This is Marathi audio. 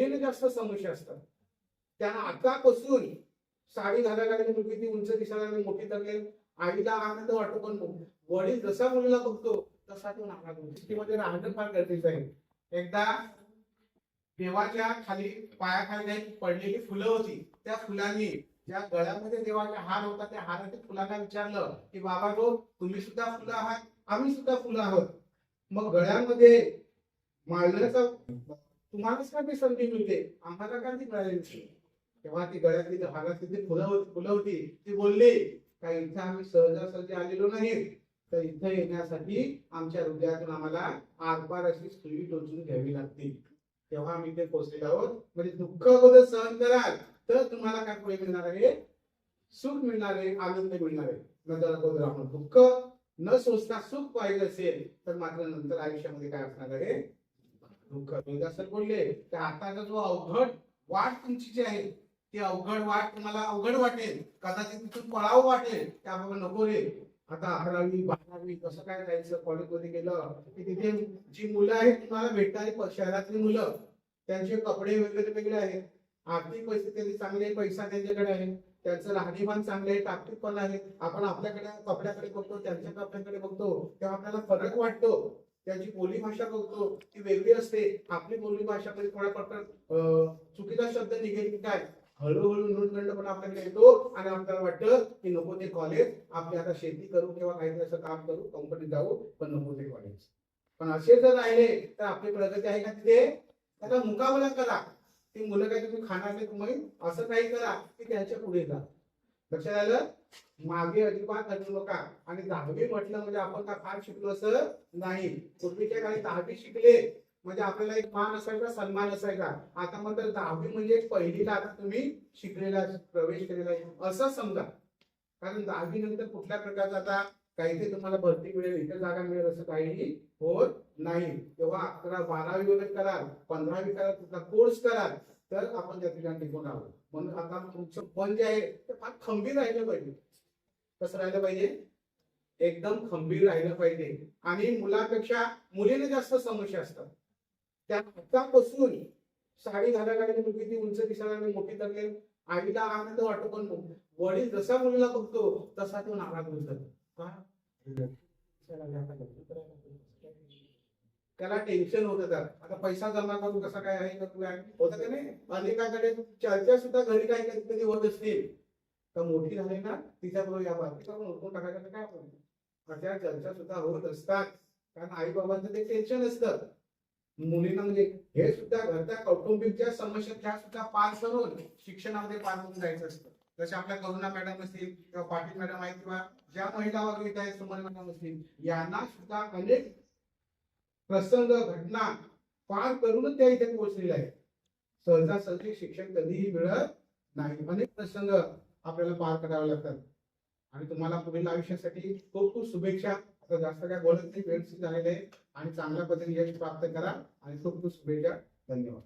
मुलीला जास्त समस्या असतात. त्यांना आतापासून साडी घालायला लागली मुलगी ती उंच दिसायला लागली मोठी लागली आईला आनंद वाटतो पण वडील जसा मुलीला बघतो तसा तो नाका राहणं फार गरजेचं आहे. एकदा देवाच्या खाली पायाखाली पडलेली फुलं होती. त्या फुलांनी ज्या गळ्यामध्ये देवाचा हार होता त्या हाराच्या फुलांना विचारलं की बाबा गो तुम्ही सुद्धा फुलं आहात? आम्ही सुद्धा फुलं आहोत. मग गळ्यामध्ये माळण्याचा तुम्हालाच का ती संधी मिळते. आम्हाला का ती मिळाली नाही? तेव्हा ती गळ्यातली जी हारातली जी फुलं होती फुलं होती. ती बोलली का इथं आम्ही सहजासहजी आलेलो नाही तर इथं येण्यासाठी आमच्या हृदयातून आम्हाला आगपार अशी सुई टोचून घ्यावी लागते तेव्हा आम्ही ते पोहोचलेलो आहोत. म्हणजे दुःख अगोदर सहन कराल तर तुम्हाला काय पुढे मिळणार आहे? सुख मिळणार आहे आनंद मिळणार आहे. नंतर अगोदर आपण दुःख न सोचता सुख पाहिजे असेल तर मात्र नंतर आयुष्यामध्ये काय असणार आहे? दुःख. सर बोलले की आताचा जो अवघड वाट तुमची जी आहे ती अवघड वाट तुम्हाला अवघड वाटेल. कदाचित तिथून पळावं वाटेल. त्याबाबत नको रे. आता अकरावी बारावी कसं काय जायचं? कॉलेजमध्ये गेलं की तिथे जी मुलं आहेत तुम्हाला भेटणारी शहरातली मुलं त्यांचे कपडे वगैरे वेगळे आहेत. आर्थिक परिस्थिती चांगले पैसा त्यांच्याकडे आहे. त्यांचं राहणीमान चांगले आहे टाकटीक पण आहे. आपण आपल्याकडे कपड्याकडे बघतो त्यांच्या कपड्याकडे बघतो तेव्हा आपल्याला फरक वाटतो. त्याची बोली भाषा बघतो ती वेगळी असते. आपली बोली भाषा मध्ये थोड्या पटकन चुकीचा शब्द निघेल की काय? हळूहळू नुटगंड पण आपल्याकडे येतो आणि आपल्याला वाटतं की नको ते कॉलेज आपली आता शेती करू किंवा काहीतरी असं काम करू कंपनीत जाऊ पण नको ते कॉलेज पण असे जर राहिले तर आपली प्रगती आहे का तिथे? त्याचा मुकाबला करा. ती मुलं काही तुम्ही खाणार नाही तुम्ही असं काही करा की त्यांच्या पुढे जा. लक्षात आलं? मागे अजिबात हटू नका. आणि दहावी म्हटलं म्हणजे आपण का फार शिकलो असं नाही. पूर्वीच्या काळी दहावी शिकले म्हणजे आपल्याला एक मान असायचा सन्मान असायचा. आता मात्र दहावी म्हणजे पहिलीला आता तुम्ही शिकलेला प्रवेश केलेला आहे. असं समजा. कारण दहावी नंतर कुठल्या प्रकारचा आता काहीतरी तुम्हाला भरती मिळेल इतर जागा मिळेल असं काहीही होत नाही. तेव्हा अकरा बारावी वगैरे कराल पंधरावी कराल कुठला कोर्स कराल तर आपण त्या ठिकाणी टिकून आहोत. म्हणून आता तुमचं मन जे आहे ते फार खंबीर राहिलं पाहिजे. कसं राहिलं पाहिजे? एकदम खंबीर राहिलं पाहिजे. आणि मुलापेक्षा मुलीने जास्त समस्या असतात. त्या आतापासून साडी घालायला लागली मुलगी ती उंच दिसायला लागली मोठी लागली आईला आनंद वाटतो पण वडील जसा मुलीला बघतो तसा तो नाराज होतो का? त्याला टेन्शन होत तर आता पैसा जमा करून कसा काय आहे का काय होतं का नाही? अनेकाकडे चर्चा सुद्धा घरी काही कधी कधी होत असतील. तर मोठी झाली ना तिच्याबरोबर या बाबतीत ओळखून टाकायचं काय होईल अशा चर्चा सुद्धा होत असतात. कारण आई बाबांचं ते टेन्शन असतं. मुलींना म्हणजे हे सुद्धा घरच्या कौटुंबिकच्या समस्या त्या सुद्धा पार करून शिक्षणामध्ये पार होऊन जायचं असतं. जसे आपल्या करुणा मॅडम असतील किंवा पाटील मॅडम आहेत किंवा ज्या महिला वर्ग आहेत सुमन मॅडम असतील यांना सुद्धा अनेक प्रसंग घटना पार करूनच त्या इथे पोहोचलेल्या आहेत. सहजासहजी शिक्षण कधीही मिळत नाही. अनेक प्रसंग आपल्याला पार करावे लागतात. आणि तुम्हाला पुढील आयुष्यासाठी खूप खूप शुभेच्छा. आता जास्त काय बोलत नाही वेळ झालेले आणि चांगल्या पद्धतीने यश प्राप्त करा. आणि खूप खूप शुभेच्छा. धन्यवाद.